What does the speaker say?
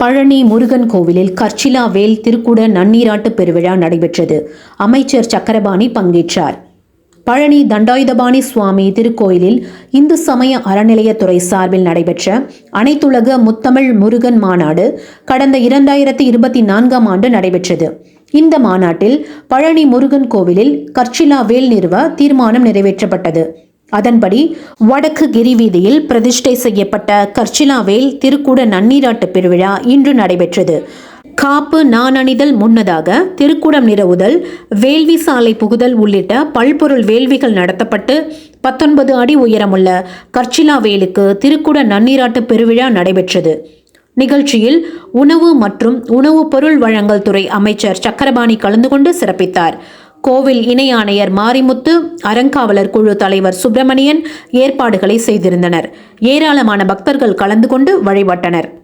பழனி முருகன் கோவிலில் கர்ச்சிலா வேல் திருக்குட நன்னீராட்டு பெருவிழா நடைபெற்றது. அமைச்சர் சக்கரபாணி பங்கேற்றார். பழனி தண்டாயுதபாணி சுவாமி திருக்கோயிலில் இந்து சமய அறநிலையத்துறை சார்பில் நடைபெற்ற அனைத்துலக முத்தமிழ் முருகன் மாநாடு கடந்த இரண்டாயிரத்தி இருபத்தி நான்காம் ஆண்டு நடைபெற்றது. இந்த மாநாட்டில் பழனி முருகன் கோவிலில் கர்ச்சிலா வேல் நிறுவ தீர்மானம் நிறைவேற்றப்பட்டது. அதன்படி வடக்கு கிரிவீதியில் பிரதிஷ்டை செய்யப்பட்ட கர்ச்சிலாவேல் திருக்குட நன்னீராட்டு பெருவிழா இன்று நடைபெற்றது. காப்பு நாணணிதல் முன்னதாக திருக்குடம் நிறவுதல் வேள்வி சாலை புகுதல் உள்ளிட்ட பல்பொருள் வேள்விகள் நடத்தப்பட்டு பத்தொன்பது அடி உயரமுள்ள கர்ச்சிலா வேலுக்கு திருக்குட நன்னீராட்டு பெருவிழா நடைபெற்றது. நிகழ்ச்சியில் உணவு மற்றும் உணவுப் பொருள் வழங்கல் துறை அமைச்சர் சக்கரபாணி கலந்து கொண்டு சிறப்பித்தார். கோவில் இணை ஆணையர் மாரிமுத்து அறங்காவலர் குழு தலைவர் சுப்பிரமணியன் ஏற்பாடுகளை செய்திருந்தனர். ஏராளமான பக்தர்கள் கலந்து கொண்டு வழிபட்டனர்.